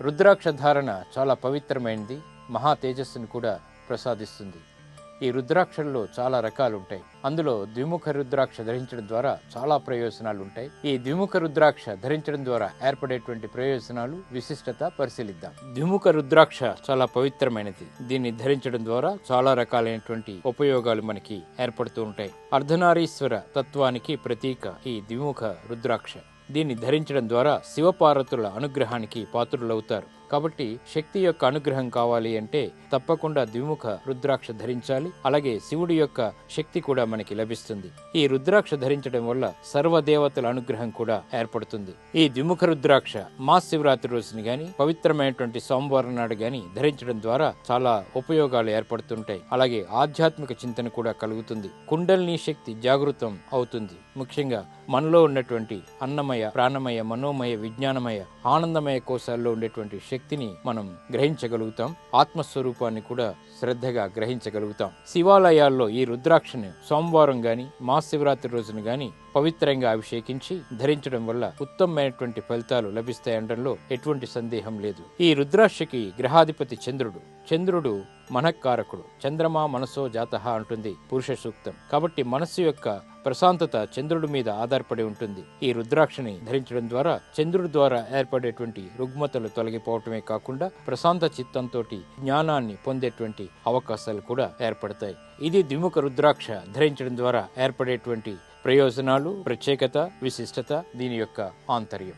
రుద్రాక్ష ధారణ చాలా పవిత్రమైనది మహా తేజస్సును కూడా ప్రసాదిస్తుంది. ఈ రుద్రాక్షల్లో చాలా రకాలు ఉంటాయి అందులో ద్విముఖ రుద్రాక్ష ధరించడం ద్వారా చాలా ప్రయోజనాలు ఉంటాయి ఈ ద్విముఖ రుద్రాక్ష ధరించడం ద్వారా ఏర్పడేటువంటి ప్రయోజనాలు విశిష్టత పరిశీలిద్దాం. ద్విముఖ రుద్రాక్ష చాలా పవిత్రమైనది. దీన్ని ధరించడం ద్వారా చాలా రకాలైనటువంటి ఉపయోగాలు మనకి ఏర్పడుతూ ఉంటాయి. అర్ధనారీశ్వర తత్వానికి ప్రతీక ఈ ద్విముఖ రుద్రాక్ష. దీన్ని ధరించడం ద్వారా శివపార్వతుల అనుగ్రహానికి పాత్రులవుతారు. కాబట్టి శక్తి యొక్క అనుగ్రహం కావాలి అంటే తప్పకుండా ద్విముఖ రుద్రాక్ష ధరించాలి. అలాగే శివుడి యొక్క శక్తి కూడా మనకి లభిస్తుంది. ఈ రుద్రాక్ష ధరించడం వల్ల సర్వ దేవతల అనుగ్రహం కూడా ఏర్పడుతుంది. ఈ ద్విముఖ రుద్రాక్ష మా శివరాత్రి రోజుని గాని పవిత్రమైనటువంటి సోమవారం నాడు గాని ధరించడం ద్వారా చాలా ఉపయోగాలు ఏర్పడుతుంటాయి. అలాగే ఆధ్యాత్మిక చింతన కూడా కలుగుతుంది. కుండల్ని శక్తి జాగృతం అవుతుంది. ముఖ్యంగా మనలో ఉన్నటువంటి అన్నమయ ప్రాణమయ మనోమయ విజ్ఞానమయ ఆనందమయ కోశాల్లో ఉండేటువంటి శక్తిని మనం గ్రహించగలుగుతాం. ఆత్మస్వరూపాన్ని కూడా శ్రద్ధగా గ్రహించగలుగుతాం. శివాలయాల్లో ఈ రుద్రాక్షని సోమవారం గాని మహాశివరాత్రి రోజున గాని పవిత్రంగా అభిషేకించి ధరించడం వల్ల ఉత్తమమైనటువంటి ఫలితాలు లభిస్తాయనడంలో ఎటువంటి సందేహం లేదు. ఈ రుద్రాక్షకి గ్రహాధిపతి చంద్రుడు. చంద్రుడు మనఃకారకుడు. చంద్రమా మనసో జాత అంటుంది పురుష సూక్తం. కాబట్టి మనస్సు యొక్క ప్రశాంతత చంద్రుడి మీద ఆధారపడి ఉంటుంది. ఈ రుద్రాక్షని ధరించడం ద్వారా చంద్రుడి ద్వారా ఏర్పడేటువంటి రుగ్మతలు తొలగిపోవటమే కాకుండా ప్రశాంత చిత్తంతో జ్ఞానాన్ని పొందేటువంటి అవకాశాలు కూడా ఏర్పడతాయి. ఇది ద్విముఖ రుద్రాక్ష ధరించడం ద్వారా ఏర్పడేటువంటి ప్రయోజనాలు ప్రత్యేకత విశిష్టత దీని యొక్క ఆంతర్యం.